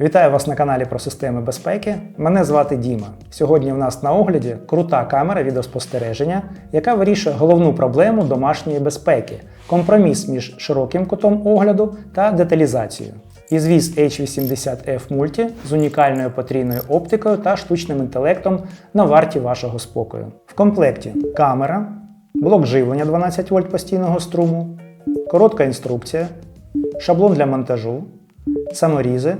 Вітаю вас на каналі про системи безпеки. Мене звати Діма. Сьогодні в нас на огляді крута камера відеоспостереження, яка вирішує головну проблему домашньої безпеки компроміс між широким кутом огляду та деталізацією. Ізвіз H80F Multi з унікальною потрійною оптикою та штучним інтелектом на варті вашого спокою. В комплекті камера, блок живлення 12 вольт постійного струму, коротка інструкція, шаблон для монтажу, саморізи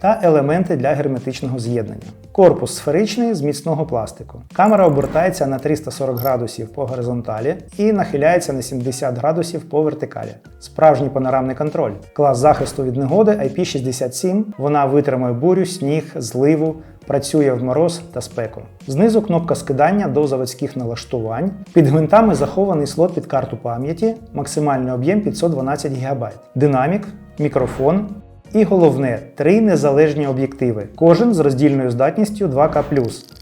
та елементи для герметичного з'єднання. Корпус сферичний з міцного пластику. Камера обертається на 340 градусів по горизонталі і нахиляється на 70 градусів по вертикалі. Справжній панорамний контроль. Клас захисту від негоди IP67. Вона витримує бурю, сніг, зливу. Працює в мороз та спеку. Знизу кнопка скидання до заводських налаштувань. Під гвинтами захований слот під карту пам'яті, максимальний об'єм 512 ГБ. Динамік, мікрофон, і головне, три незалежні об'єктиви, кожен з роздільною здатністю 2К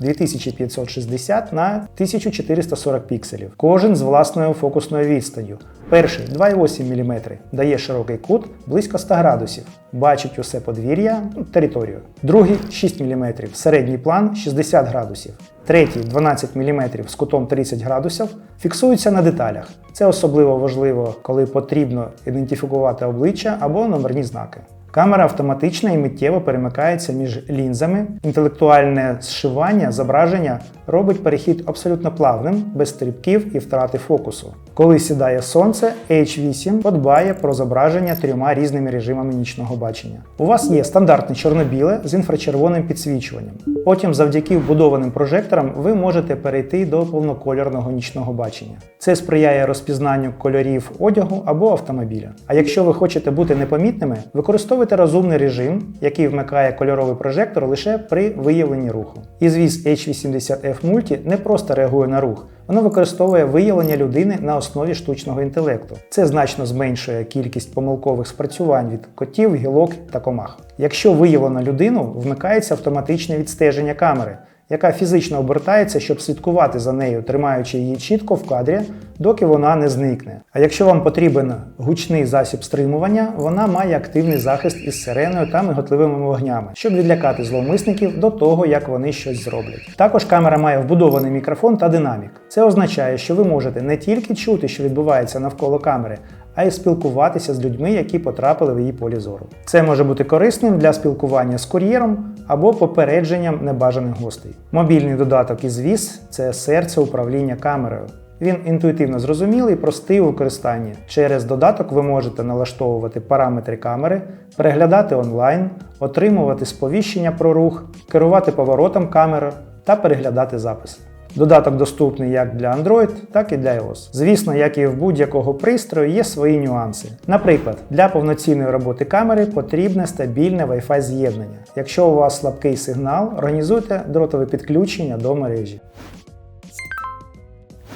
2560 на 1440 пікселів, кожен з власною фокусною відстанню. Перший 2,8 мм дає широкий кут близько 100 градусів, бачить усе подвір'я, ну, територію. Другий 6 мм, середній план 60 градусів. Третій 12 мм з кутом 30 градусів фіксується на деталях. Це особливо важливо, коли потрібно ідентифікувати обличчя або номерні знаки. Камера автоматично і миттєво перемикається між лінзами. Інтелектуальне зшивання зображення робить перехід абсолютно плавним, без стрибків і втрати фокусу. Коли сідає сонце, H8 подбає про зображення трьома різними режимами нічного бачення. У вас є стандартне чорно-біле з інфрачервоним підсвічуванням. Потім, завдяки вбудованим прожекторам, ви можете перейти до повнокольорного нічного бачення. Це сприяє розпізнанню кольорів одягу або автомобіля. А якщо ви хочете бути непомітними, використовуйте розумний режим, який вмикає кольоровий прожектор лише при виявленні руху. Ізвіз H80F Multi не просто реагує на рух. Воно використовує виявлення людини на основі штучного інтелекту. Це значно зменшує кількість помилкових спрацювань від котів, гілок та комах. Якщо виявлено людину, вмикається автоматичне відстеження камери, яка фізично обертається, щоб слідкувати за нею, тримаючи її чітко в кадрі, доки вона не зникне. А якщо вам потрібен гучний засіб стримування, вона має активний захист із сиреною та миготливими вогнями, щоб відлякати зловмисників до того, як вони щось зроблять. Також камера має вбудований мікрофон та динамік. Це означає, що ви можете не тільки чути, що відбувається навколо камери, а й спілкуватися з людьми, які потрапили в її полі зору. Це може бути корисним для спілкування з кур'єром або попередженням небажаних гостей. Мобільний додаток із віз це серце управління камерою. Він інтуїтивно зрозумілий і простий у використанні. Через додаток ви можете налаштовувати параметри камери, переглядати онлайн, отримувати сповіщення про рух, керувати поворотом камери та переглядати записи. Додаток доступний як для Android, так і для iOS. Звісно, як і в будь-якого пристрою, є свої нюанси. Наприклад, для повноцінної роботи камери потрібне стабільне Wi-Fi з'єднання. Якщо у вас слабкий сигнал, організуйте дротове підключення до мережі.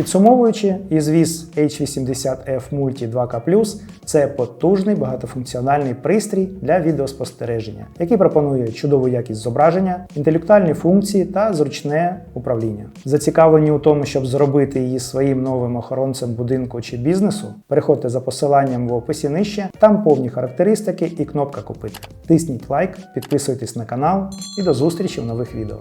Підсумовуючи, ізвіз H80F Multi 2K це потужний багатофункціональний пристрій для відеоспостереження, який пропонує чудову якість зображення, інтелектуальні функції та зручне управління. Зацікавлені у тому, щоб зробити її своїм новим охоронцем будинку чи бізнесу, переходьте за посиланням в описі нижче, там повні характеристики і кнопка Купити. Тисніть лайк, підписуйтесь на канал і до зустрічі в нових відео.